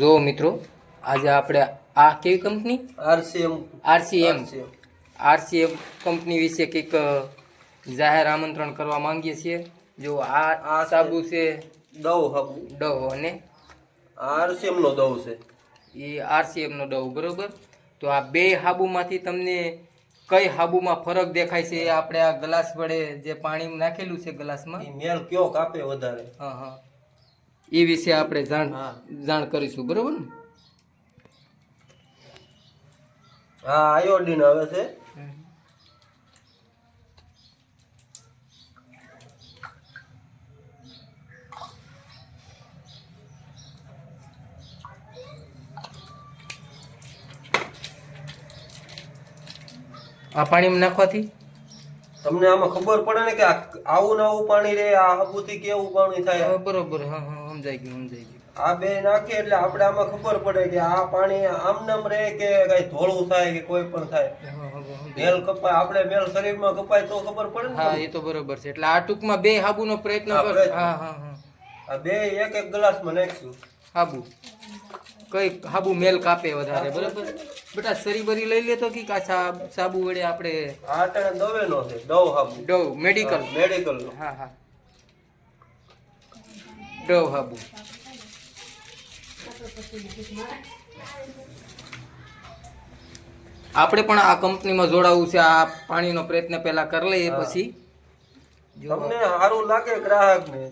જો મિત્રો આજે આપણે આ કેવી company? RCM. RCM. RCM. Company વિશે કંઈક જાહેર આમંત્રણ કરવા માંગીએ છીએ. જો આ આ સાબુ છે દવ હાબુ. ડવ અને? આરસીએમનો ડવ દવ છે. એ આરસીએમનો ડવ બરોબર? તો આ બે હાબુમાંથી તમને કઈ હાબુમાં ફરક દેખાય છે? એ આપણે આ ગ્લાસ વડે જે પાણી નાખેલું છે ગ્લાસમાં? મેળ કયો કાપે વધારે? હા હા. એ વિશે આપણે જાણ જાણ કરીશું બરોબર ને? હા આયોડિન આવે છે. આ પાણીમાં નાખવાથી? તમને આમાં ખબર પડે ને કે આવું ને આવું પાણી રે આ હબુથી કેવું પાણી થાય? બરોબર હા હા. સમજાઈ ગયું સમજાઈ ગયું. આ બે નાખીએ એટલે આપણે આમાં ખબર પડે કે આ પાણી આમ નામ રહે કે કઈ ધોળું થાય કે કોઈ પણ થાય. હા, હા, હા, મેલ કપાય આપણે મેલ શરીરમાં કપાય તો ખબર પડે હા ને એ તો બરોબર છે. એટલે આ ટૂંકમાં બે હાબુનો પ્રયત્ન હા, કર હા હા હા. આ બે એક એક ગ્લાસમાં નાખશું. હાબુ. કઈ હાબુ મેલ કાપે વધારે બરોબર? બેટા સરી બરી લઈ લેતો કે કા સાબુ વડે આપણે આ ટાણે દવેનો છે દવ હાબુ. દવ મેડિકલ મેડિકલ હા હા. ડવ હાબુ આપણે પણ આ કંપનીમાં જોડાવું છે આ પાણીનો પ્રયત્ન પહેલા કરી લઈએ પછી. જો તમને સારું લાગે ગ્રાહકને?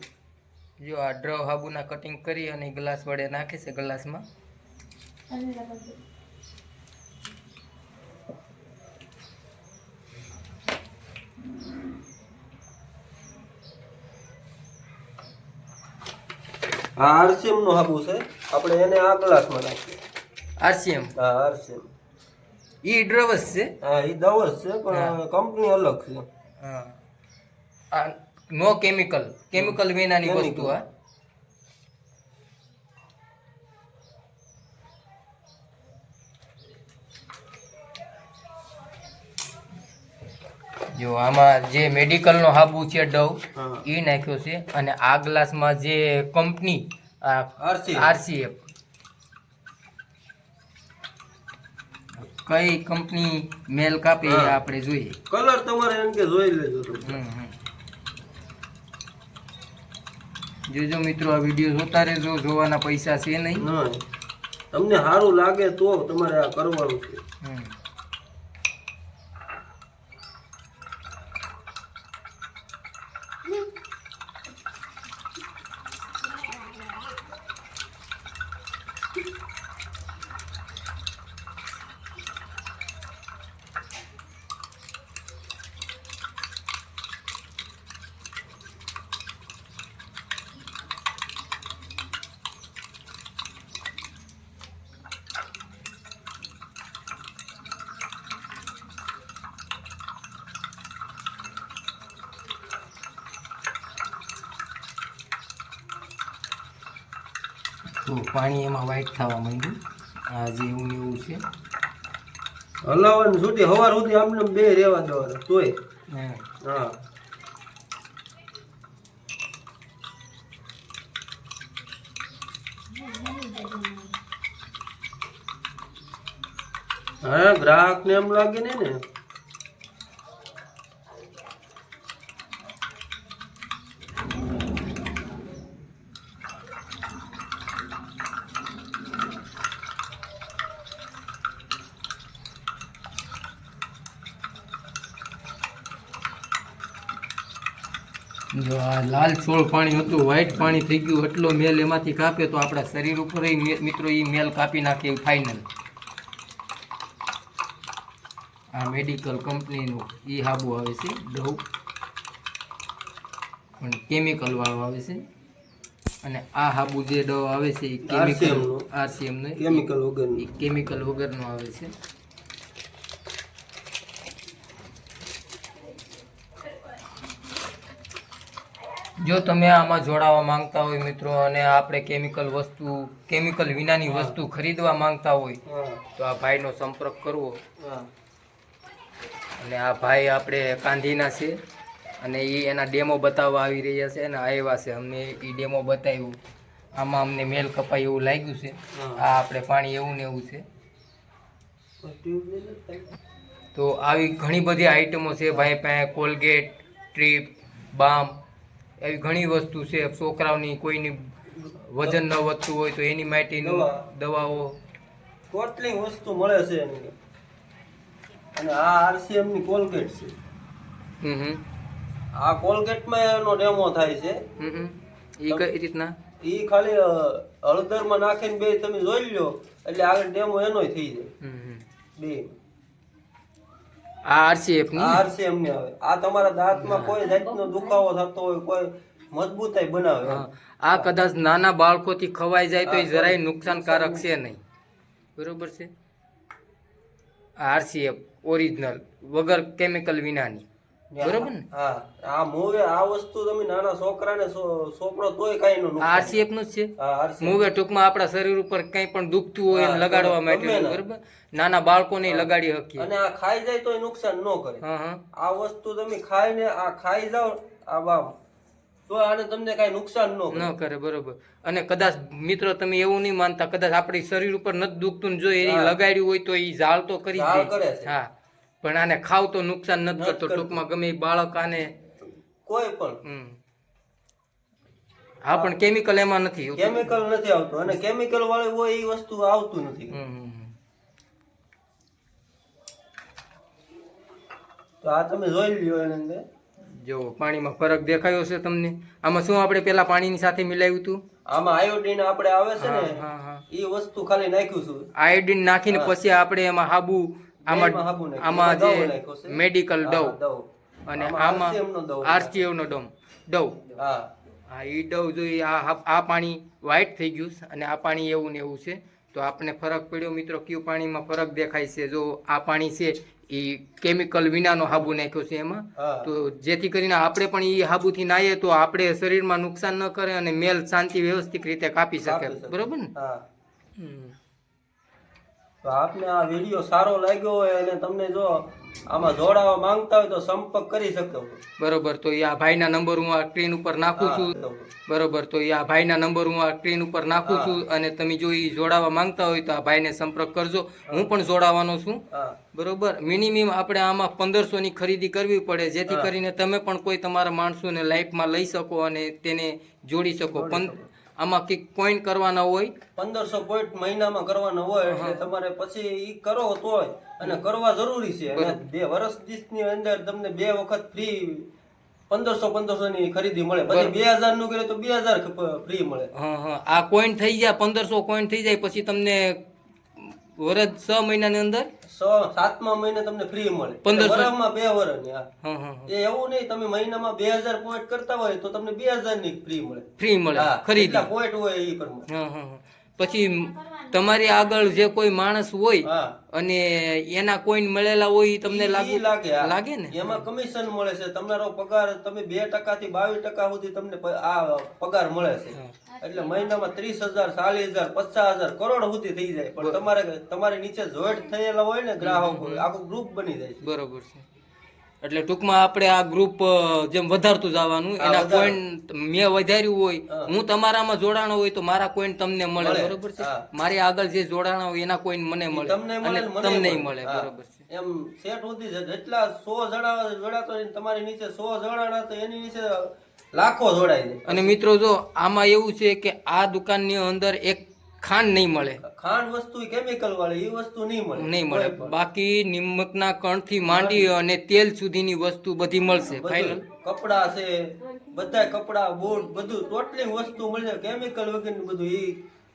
જો આ ડ્રવ હાબુના કટિંગ કરી અને ગ્લાસ વડે નાખે છે ગ્લાસમાં. આ આરસીએમ નો હાબુ છે. આપણે એને આ ગ્લાસમાં નાખીએ. આરસીએમ? હા આરસીએમ. ઈ ડ્રવસ છે? હા એ દવસ છે પણ કંપની અલગ છે. હા. આ નો કેમિકલ. કેમિકલ વિનાની વસ્તુ આ જો આમાં જે મેડિકલનો હાબુ છે ડવ એ નાખ્યો છે અને આ ગ્લાસમાં જે કંપની. આરસીએફ કઈ કંપની મેલ કાપે આપણે જોઈએ. કલર તમારે એમ કે જોઈ લેજો. જોજો મિત્રો આ વીડિયો જોતા રહેજો. જોવાના પૈસા છે નહીં. તમને સારું લાગે તો તમારે આ કરવાનું છે. તો પાણી એમાં વ્હાઈટ થવા માંડ્યું. આ જે એવું એવું છે. હલાવવાનું સુધી હવાર સુધી આમને બે રહેવા દેવાના તોય. હા. હા. ગ્રાહક ને એમ લાગે ને. જો આ લાલ છોડ પાણી હતું વ્હાઈટ પાણી થઈ ગયું એટલો મેલ એમાંથી કાપે તો આપણા શરીર ઉપર મિત્રો એ મેલ કાપી નાખે ફાઇનલ આ મેડિકલ કંપનીનું એ હાબુ આવે છે ડવ પણ કેમિકલ વાળો આવે છે. અને આ હાબુ જે ડવ આવે છે એ કેમિકલ RCM નું. આરસીએમનું. કેમિકલ વગર એ કેમિકલ વગરનો આવે છે. જો તમે આમાં જોડાવા માંગતા હોય મિત્રો અને આપણે કેમિકલ વસ્તુ કેમિકલ વિનાની વસ્તુ ખરીદવા માંગતા હોય તો આ ભાઈનો સંપર્ક કરવો. અને આ ભાઈ આપણે કાંધીના છે અને એ એના ડેમો બતાવવા આવી રહ્યા છે અને આવ્યા છે. અમને એ ડેમો બતાવ્યું. આમાં અમને મેલ કપાય એવું લાગ્યું છે. આ આપણે પાણી એવું ને એવું છે. તો આવી ઘણી બધી આઈટમો છે. ભાઈ પાસે કોલગેટ ટ્રીપ બામ એવી ઘણી વસ્તુ છે. છોકરાઓની કોઈની વજન ન વધતું હોય તો એની માટેની દવા. દવાઓ. ટોટલી વસ્તુ મળે છે એની. અને આ આરસીએમની કોલગેટ છે. હમ આ કોલગેટમાં એનો ડેમો થાય છે. હમ. ઈ કઈ રીતના? એ ખાલી હળદરમાં નાખીને બે તમે જોઈ લો એટલે આગળ ડેમો એનોય થઈ જાય. બે. આ આરસીએફની? આરસીએમની આવે. આ તમારા દાંતમાં કોઈ જાતનો દુખાવો થતો હોય કોઈ મજબૂતાઈ બનાવે આ કદાચ નાના બાળકોથી ખવાઈ જાય તો એ જરાય નુકસાનકારક છે નહીં. બરોબર છે? આરસીએફ ઓરિજિનલ વગર કેમિકલ વિનાની. બરોબર ને? હા આ મૂવે આ વસ્તુ તમે નાના છોકરાને સો- તોય કાંઈ નું આરસીએફનું જ છે. મૂવે ટૂંકમાં આપણા શરીર ઉપર કંઈ પણ દુખતું હોય એને લગાડવા માટે બરોબર? નાના બાળકોને લગાડી શકીએ. અને આ ખાઈ જાય તો નુકસાન ન કરે. આ વસ્તુ તમે ખાઈને આ ખાઈ જાઓ આ તો આને તમને કાંઈ નુકસાન ન ન કરે. બરોબર. અને કદાચ મિત્રો તમે એવું નહીં માનતા કદાચ આપણી શરીર ઉપર નથી દુખતું જો એ લગાડ્યું હોય તો એ ઝાળ તો કરી. હા. પણ આને ખાવ તો નુકસાન નથી કરતો. ટૂંકમાં ગમે બાળક આને કોઈ પણ. હા પણ કેમિકલ એમાં નથી કેમિકલ નથી આવતું અને કેમિકલ વાળી હોય એ વસ્તુ આવતું નથી. તો આ તમે જોઈ લ્યો એની અંદર. જો પાણીમાં ફરક દેખાયો છે તમને. આમાં શું આપણે પેલા પાણીની સાથે મિલાવ્યું હતું આમાં આયોડીન આપણે આવે છે ને એ વસ્તુ ખાલી નાખ્યું છું. આયોડીન નાખીને પછી આપણે એમાં હાબુ આમાં. આમાં જે મેડિકલ ડવ અને આમાં આમાં RCM નો દવ. આરસીએફ નો ડમ ડવ હા. એ ડવ જોઈ આ આ- પાણી વ્હાઇટ થઈ ગયું છે અને આ પાણી એવું ને એવું છે. તો આપણને ફરક પડ્યો મિત્રો કયું પાણીમાં ફરક દેખાય છે? જો આ પાણી છે એ કેમિકલ વિનાનો હાબુ નાખ્યો છે એમાં. તો જેથી કરીને આપણે પણ એ હાબુથી નાહીએ તો આપણે શરીરમાં નુકસાન ન કરે અને મેલ શાંતિ વ્યવસ્થિત રીતે કાપી શકે. બરાબર ને. તો આપને આ વીડિયો સારો લાગ્યો હોય અને તમને જો આમાં જોડાવા માંગતા હોય તો સંપર્ક કરી શકો બરોબર તો એ આ ભાઈના નંબર હું આ સ્ક્રીન ઉપર નાખું છું. બરોબર તો એ આ ભાઈના નંબર હું આ સ્ક્રીન ઉપર નાખું છું અને તમે જો એ જોડાવા માંગતા હોય તો આ ભાઈને સંપર્ક કરજો. હું. પણ જોડાવાનો છું. બરોબર મિનિમમ આપણે આમાં પંદરસો ની ખરીદી કરવી પડે જેથી કરીને તમે પણ કોઈ તમારા માણસોને લાઈફમાં લઈ શકો અને તેને જોડી શકો. આમાં કિક કોઈન કરવાના હોય. પંદરસો પોઈન્ટ મહિનામાં કરવાનો હોય એટલે તમારે પછી ઈ કરો તોય અને કરવા જરૂરી છે. અને બે વર્ષની અંદર તમને બે વખત ફ્રી પંદરસો પંદરસો ની ખરીદી મળે. પછી બે હજારનું કરે તો બે હજાર ફ્રી મળે. હા હા. આ કોઈન થઈ જાય પંદરસો કોઈન થઈ જાય પછી તમને વરસ છ મહિનાની અંદર? સ સાતમા મહિને તમને ફ્રી મળે. પંદર બે ની એ એવું નહીં તમે મહિનામાં બે હજાર પોઈન્ટ કરતા હોય તો તમને બે હજારની ફ્રી મળે. ફ્રી મળે. ખરીદી. પોઈન્ટ હોય એ પ્રમાણે. પછી તમારી આગળ જે કોઈ માણસ હોય અને એના કોઈન મળેલા હોય એ તમને લાગુ? લાગે લાગે ને? એમાં કમિશન મળે છે. તમારો પગાર તમે બે ટકા થી બાવીસ ટકા સુધી તમને આ પગાર મળે છે. એટલે મહિનામાં ત્રીસ હજાર ચાલીસ હજાર પચાસ હજાર કરોડ સુધી થઈ જાય. પણ તમારે તમારી નીચે જોઈન્ટ થયેલા હોય ને ગ્રાહકો આખું ગ્રુપ બની જાય છે. બરોબર છે. એટલે ટૂંકમાં આપણે આ ગ્રુપ જેમ વધારતું જવાનું એના પોઈન્ટ મેં વધાર્યું હોય હું. તમારામાં જોડાણો હોય તો મારા કોઈન તમને મળે બરોબર છે? મારી આગળ જે જોડાણ હોય એના કોઈન મને મળે. અને તમને મળે. બરોબર છે. એમ સેટ સુધી છે. જેટલા સો જણા જોડાતો તમારી નીચે સો જણા તો એની નીચે લાખો જોડાય અને મિત્રો જો આમાં એવું છે કે આ દુકાનની અંદર એક ખાંડ નહીં મળે. ખાંડ વસ્તુ કેમિકલ વાળી એ વસ્તુ નહીં મળે. નહીં મળે. બાકી નિમકના કણથી માંડી અને તેલ સુધીની વસ્તુ બધી મળશે ફાઇનલ કપડા છે બધા કપડા બૂટ બધું ટોટલી વસ્તુ મળશે કેમિકલ વગેરે બધું એ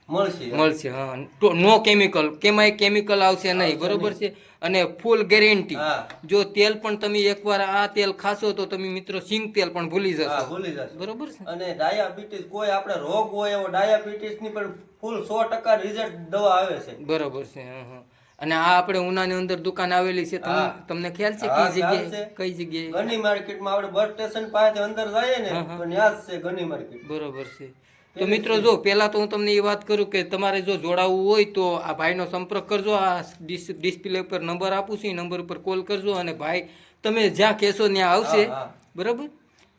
મળશે. મળશે હા. નો કેમિકલ કેમાંય કેમિકલ આવશે નહીં બરોબર છે? અને ફૂલ ગેરંટી જો તેલ પણ તમે એકવાર આ તેલ ખાશો તો તમે મિત્રો સિંગ તેલ પણ ભૂલી જશો. ભૂલી જશો. બરોબર છે? અને ડાયાબિટીસ કોઈ આપણે રોગ હોય એવો ડાયાબિટીસની પણ ફૂલ સો ટકા રિઝલ્ટ દવા આવે છે. બરોબર છે હા, હા. અને આ આપણે ઉનાની અંદર દુકાન આવેલી છે. તમને તમને ખ્યાલ છે કઈ જગ્યાએ? કઈ જગ્યાએ? ગની માર્કેટમાં આપણે બસ સ્ટેશન પાસે અંદર જઈએ ને તો ન્યાસ છે ગની માર્કેટ બરોબર છે. તો મિત્રો જો પહેલા તો હું તમને એ વાત કરું કે તમારે જો જોડાવવું હોય તો આ ભાઈનો સંપર્ક કરજો આ ડિસ- ડિસ્પ્લે ઉપર નંબર આપું છું એ નંબર ઉપર કોલ કરજો અને ભાઈ તમે જ્યાં કહેશો ત્યાં આવશે. બરાબર?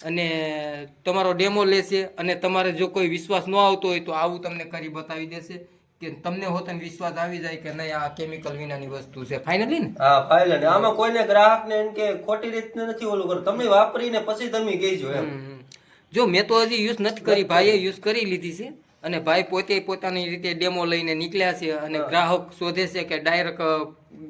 અને તમારો ડેમો લેશે અને તમારે જો કોઈ વિશ્વાસ ન આવતો હોય તો આવું તમને કરી બતાવી દેશે કે તમને હોત વિશ્વાસ આવી જાય કે નહીં આ કેમિકલ વિનાની વસ્તુ છે. ફાઇનલી ને? હા ફાઇનલી આમાં કોઈને ગ્રાહક ને એમ કે ખોટી રીતને નથી ઓલું કરો. તમે વાપરીને પછી તમે કહેજો એમ. જો મેં તો હજી યુઝ નથી કરી ભાઈએ યુઝ કરી લીધી છે. અને ભાઈ પોતે પોતાની રીતે ડેમો લઈને નીકળ્યા છે અને ગ્રાહક શોધે છે કે ડાયરેક્ટ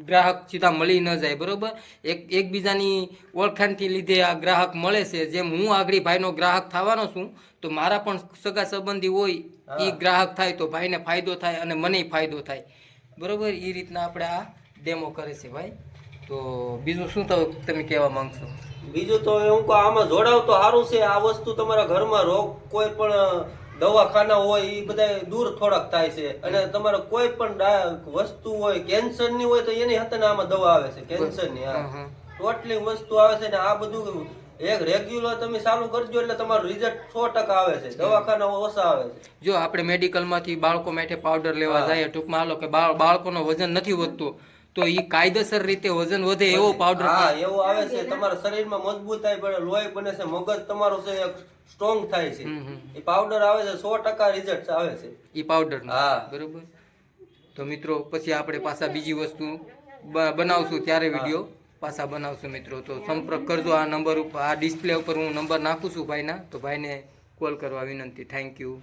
ગ્રાહક સીધા મળી ન જાય બરોબર? એક એકબીજાની ઓળખાણથી લીધે આ ગ્રાહક મળે છે. જેમ હું આગળ ભાઈનો ગ્રાહક થવાનો છું તો મારા પણ સગા સંબંધી હોય એ ગ્રાહક થાય તો ભાઈને ફાયદો થાય અને મને ફાયદો થાય. બરોબર? એ રીતના આપણે આ ડેમો કરે છે ભાઈ. તો બીજું શું તમે કહેવા માંગશો? બીજું તો હું કહું આમાં જોડાવ તો સારું છે. આ વસ્તુ તમારા ઘરમાં રોગ કોઈ પણ દવાખાના હોય એ બધા દૂર થોડાક થાય છે. અને તમારે કોઈ પણ વસ્તુ હોય કેન્સરની હોય તો એની હાથે આમાં દવા આવે છે. કેન્સરની આ હં. ટોટલી વસ્તુ આવે છે ને આ બધું એક રેગ્યુલર તમે ચાલુ કરજો એટલે તમારું રિઝલ્ટ સો ટકા આવે છે. દવાખાના ઓછા આવે છે. જો આપણે મેડિકલમાંથી બાળકો માટે પાવડર લેવા જઈએ ટૂંકમાં હાલો કે બાળ બાળકોનો વજન નથી વધતું તો એ કાયદેસર રીતે વજન વધે એવો પાવડર હા એવો આવે છે. તમારા શરીરમાં મજબૂતાઈ પડે લોહી બને છે મગજ તમારો છે સ્ટ્રોંગ થાય છે. એ પાવડર આવે છે સો ટકા રિઝલ્ટ આવે છે. એ પાવડર હા. બરોબર? તો મિત્રો પછી આપણે પાછા બીજી વસ્તુ બનાવશું ત્યારે વીડિયો. પાછા બનાવશું મિત્રો. તો સંપર્ક કરજો આ નંબર ઉપર. આ ડિસ્પ્લે ઉપર હું નંબર નાખું છું ભાઈના. તો ભાઈને કોલ કરવા વિનંતી. Thank you